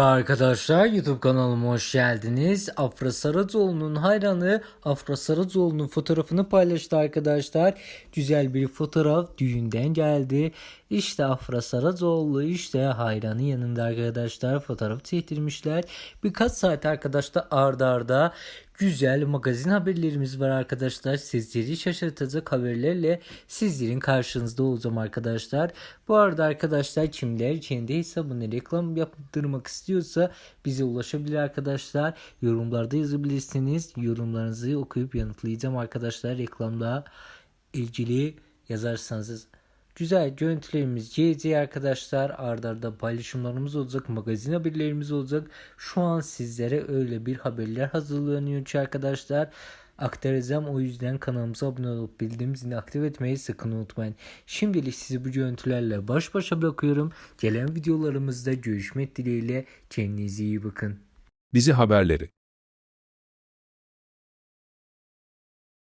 Arkadaşlar YouTube kanalıma hoş geldiniz. Afra Saracoğlu'nun hayranı Afra Saracoğlu'nun fotoğrafını paylaştı arkadaşlar. Güzel bir fotoğraf düğünden geldi. İşte Afra Saracoğlu işte hayranı yanında arkadaşlar fotoğraf çektirmişler. Birkaç saat arkadaşlar arda arda güzel magazin haberlerimiz var arkadaşlar. Sizleri şaşırtacak haberlerle sizlerin karşınızda olacağım arkadaşlar. Bu arada arkadaşlar kimler kendi hesabını reklam yaptırmak istiyorsa bize ulaşabilir arkadaşlar. Yorumlarda yazabilirsiniz. Yorumlarınızı okuyup yanıtlayacağım arkadaşlar. Reklamla ilgili yazarsanız Güzel görüntülerimiz GC arkadaşlar. Ardarda arda paylaşımlarımız olacak magazin haberlerimiz olacak. Şu an sizlere öyle bir haberler hazırlanıyor ki arkadaşlar. Aktaracağım o yüzden kanalımıza abone olup bildirim zilini aktif etmeyi sakın unutmayın. Şimdilik sizi bu görüntülerle baş başa bırakıyorum. Gelen videolarımızda görüşmek dileğiyle. Kendinize iyi bakın. Dizi haberleri